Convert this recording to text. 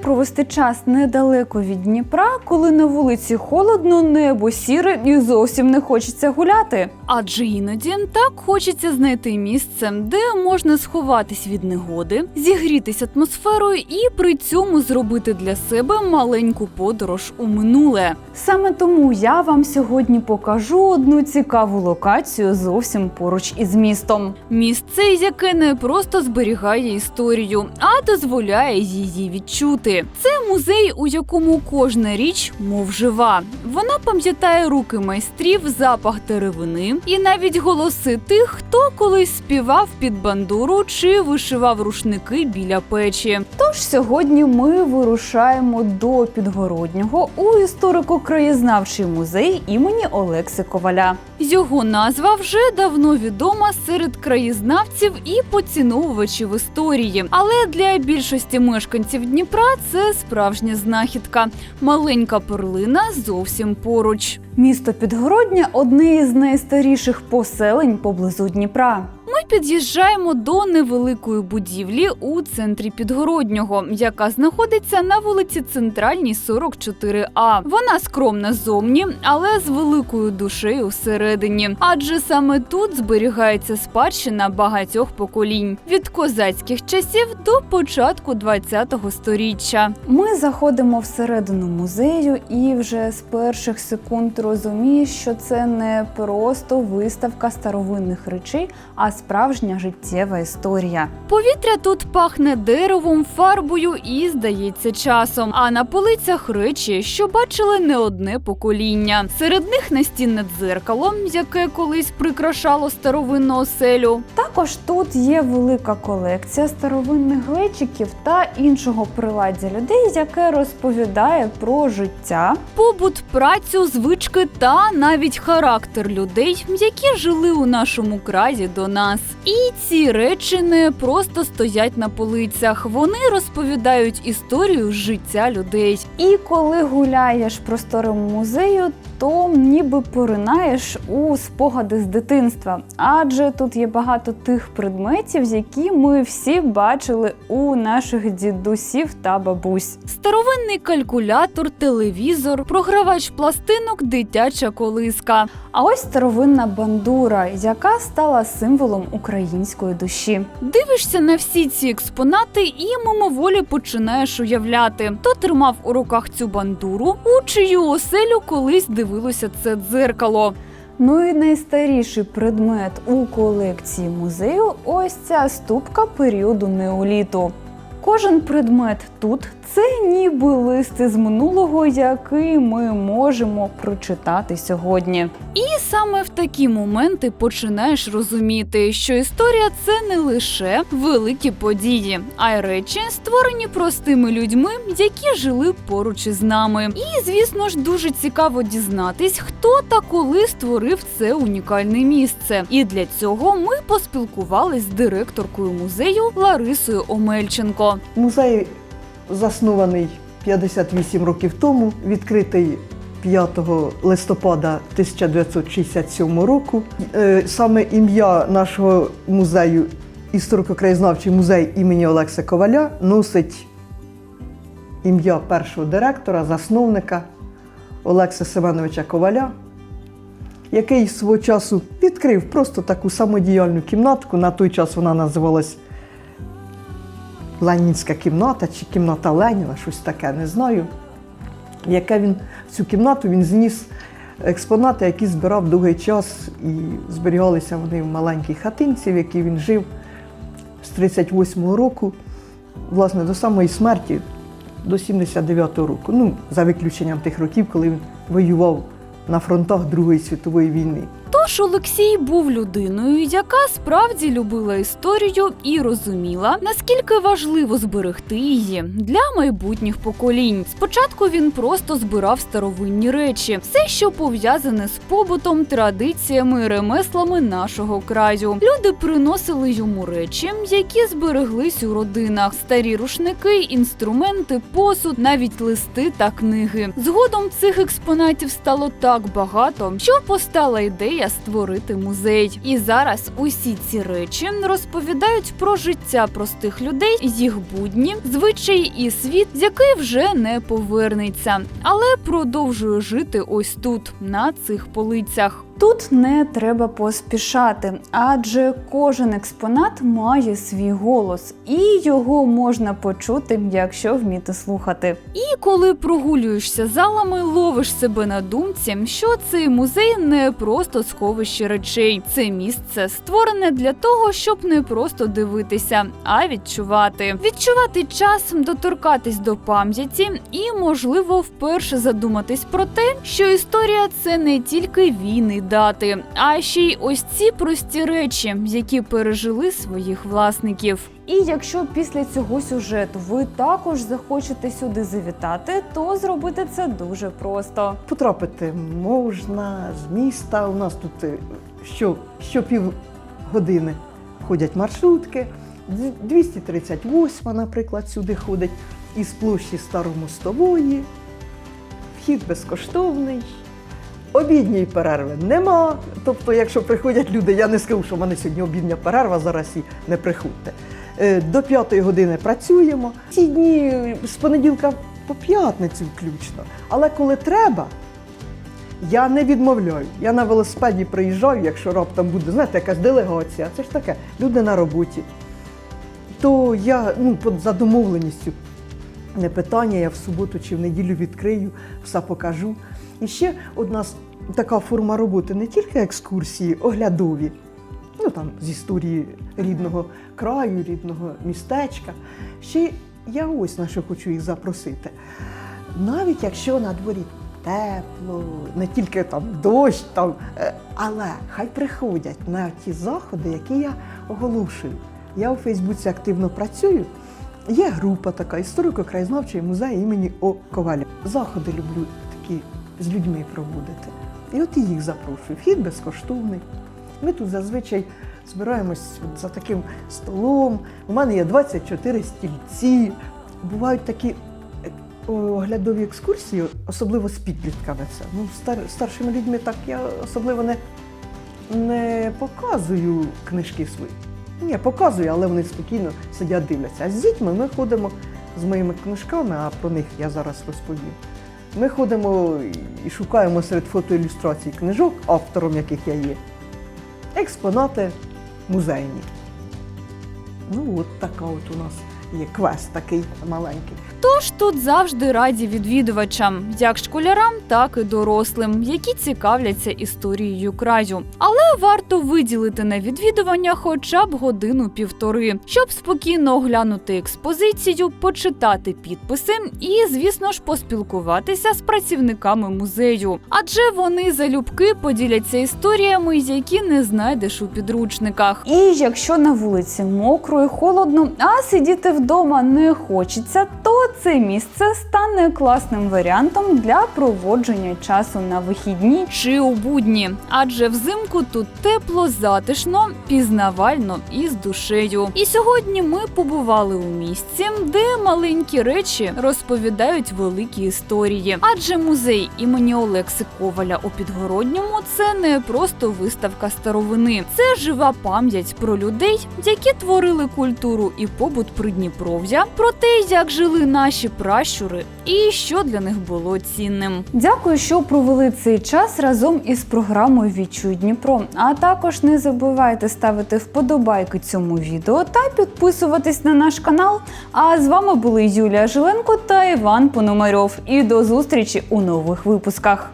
провести час недалеко від Дніпра, коли на вулиці холодно, небо сіре і зовсім не хочеться гуляти. Адже іноді так хочеться знайти місце, де можна сховатись від негоди, зігрітись атмосферою і при цьому зробити для себе маленьку подорож у минуле. Саме тому я вам сьогодні покажу одну цікаву локацію зовсім поруч із містом. Місце, яке не просто зберігає історію, а дозволяє її відчути. Це музей, у якому кожна річ мов жива. Вона пам'ятає руки майстрів, запах деревини і навіть голоси тих, хто колись співав під бандуру чи вишивав рушники біля печі. Тож сьогодні ми вирушаємо до Підгороднього у історико-краєзнавчий музей імені Олекси Коваля. Його назва вже давно відома серед краєзнавців і поціновувачів історії. Але для більшості мешканців Дніпра це справжня знахідка. Маленька перлина зовсім поруч. Місто Підгородня одне із найстаріших поселень поблизу Дніпра. Під'їжджаємо до невеликої будівлі у центрі Підгороднього, яка знаходиться на вулиці Центральній 44А. Вона скромна зовні, але з великою душею всередині. Адже саме тут зберігається спадщина багатьох поколінь від козацьких часів до початку 20-го сторіччя. Ми заходимо всередину музею і вже з перших секунд розумієш, що це не просто виставка старовинних речей, а справжня життєва історія. Повітря тут пахне деревом, фарбою і, здається, часом. А на полицях речі, що бачили не одне покоління. Серед них настінне дзеркало, яке колись прикрашало старовинну оселю. Також тут є велика колекція старовинних глечиків та іншого приладдя людей, яке розповідає про життя, побут, працю, звички та навіть характер людей, які жили у нашому краї до нас. І ці речі не просто стоять на полицях, вони розповідають історію життя людей. І коли гуляєш простором музею, то ніби поринаєш у спогади з дитинства, адже тут є багато тих предметів, які ми всі бачили у наших дідусів та бабусь. Старовинний калькулятор, телевізор, програвач пластинок, дитяча колиска. А ось старовинна бандура, яка стала символом української душі. Дивишся на всі ці експонати і мимоволі починаєш уявляти, хто тримав у руках цю бандуру, у чию оселю колись дивилося це дзеркало. Ну і найстаріший предмет у колекції музею ось ця ступка періоду неоліту. Кожен предмет тут це ніби листи з минулого, який ми можемо прочитати сьогодні. І саме в такі моменти починаєш розуміти, що історія це не лише великі події, а й речі, створені простими людьми, які жили поруч із нами. І звісно ж дуже цікаво дізнатись, хто та коли створив це унікальне місце. І для цього ми поспілкувались з директоркою музею Ларисою Омельченко. Музей заснований 58 років тому, відкритий 5 листопада 1967 року. Е, Саме ім'я нашого музею, історико-краєзнавчий музей імені Олекса Коваля, носить ім'я першого директора, засновника Олекса Семеновича Коваля, який свого часу відкрив просто таку самодіяльну кімнатку. На той час вона називалась Ленінська кімната чи кімната Леніна, щось таке, не знаю. Яке він в цю кімнату він зніс експонати, які збирав довгий час, і зберігалися вони в маленькій хатинці, в якій він жив з 38-го року, власне, до самої смерті, до 79-го року. Ну, за виключенням тих років, коли він воював на фронтах Другої світової війни. Тож Олексій був людиною, яка справді любила історію і розуміла, наскільки важливо зберегти її для майбутніх поколінь. Спочатку він просто збирав старовинні речі, все, що пов'язане з побутом, традиціями, ремеслами нашого краю. Люди приносили йому речі, які збереглись у родинах: старі рушники, інструменти, посуд, навіть листи та книги. Згодом цих експонатів стало так багато, що постала ідея створити музей. І зараз усі ці речі розповідають про життя простих людей, їх будні, звичаї і світ, який вже не повернеться, але продовжує жити ось тут, на цих полицях. Тут не треба поспішати, адже кожен експонат має свій голос, і його можна почути, якщо вміти слухати. І коли прогулюєшся залами, ловиш себе на думці, що цей музей не просто сховище речей. Це місце створене для того, щоб не просто дивитися, а відчувати. Відчувати час, доторкатись до пам'яті і, можливо, вперше задуматись про те, що історія це не тільки війни дати, а ще й ось ці прості речі, які пережили своїх власників. І якщо після цього сюжету ви також захочете сюди завітати, то зробити це дуже просто. Потрапити можна з міста. У нас тут е, що, що пів години ходять маршрутки. Д- 238, наприклад, сюди ходить із площі Старомостової. Вхід безкоштовний. Обідньої перерви нема. Тобто, якщо приходять люди, я не скажу, що в мене сьогодні обідня перерва, зараз і не приходьте. Е, До п'ятої години працюємо. Ці дні з понеділка по п'ятницю включно. Але коли треба, я не відмовляю. Я на велосипеді приїжджаю, якщо раптом буде, знаєте, якась делегація, це ж таке, люди на роботі. То я ну, за домовленістю не питання, я в суботу чи в неділю відкрию, все покажу. І ще одна така форма роботи не тільки екскурсії, оглядові, ну там з історії рідного краю, рідного містечка. Ще я ось на що хочу їх запросити. Навіть якщо на дворі тепло, не тільки там дощ, там, е, але хай приходять на ті заходи, які я оголошую. Я у Фейсбуці активно працюю. Є група така історико-краєзнавчий музей імені О. Коваля. Заходи люблю такі з людьми проводити. І от і їх запрошую. Вхід безкоштовний. Ми тут зазвичай збираємось за таким столом. У мене є 24 стільці. Бувають такі е, оглядові екскурсії, особливо з підлітками. Це. Ну, стар, старшими людьми так я особливо не, не показую книжки свої. Ні, показую, але вони спокійно сидять дивляться. А з дітьми ми ходимо з моїми книжками, а про них я зараз розповім. Ми ходимо і шукаємо серед фотоілюстрацій книжок, автором яких я є, експонати музейні. Ну, от така от у нас є квест такий маленький. Тож тут завжди раді відвідувачам, як школярам, так і дорослим, які цікавляться історією краю. Але варто виділити на відвідування хоча б годину-півтори, щоб спокійно оглянути експозицію, почитати підписи і, звісно ж, поспілкуватися з працівниками музею. Адже вони залюбки поділяться історіями, які не знайдеш у підручниках. І якщо на вулиці мокро і холодно, а сидіти вдома не хочеться, то це місце стане класним варіантом для проводження часу на вихідні чи у будні. Адже взимку тут тепло, затишно, пізнавально і з душею. І сьогодні ми побували у місці, де маленькі речі розповідають великі історії. Адже музей імені Олекси Коваля у Підгородньому це не просто виставка старовини, це жива пам'ять про людей, які творили культуру і побут Придніпров'я, про те, як жили наші пращури і що для них було цінним. Дякую, що провели цей час разом із програмою Відчуй Дніпро. А також не забувайте ставити вподобайки цьому відео та підписуватись на наш канал. А з вами були Юлія Жиленко та Іван Пономарьов. І до зустрічі у нових випусках.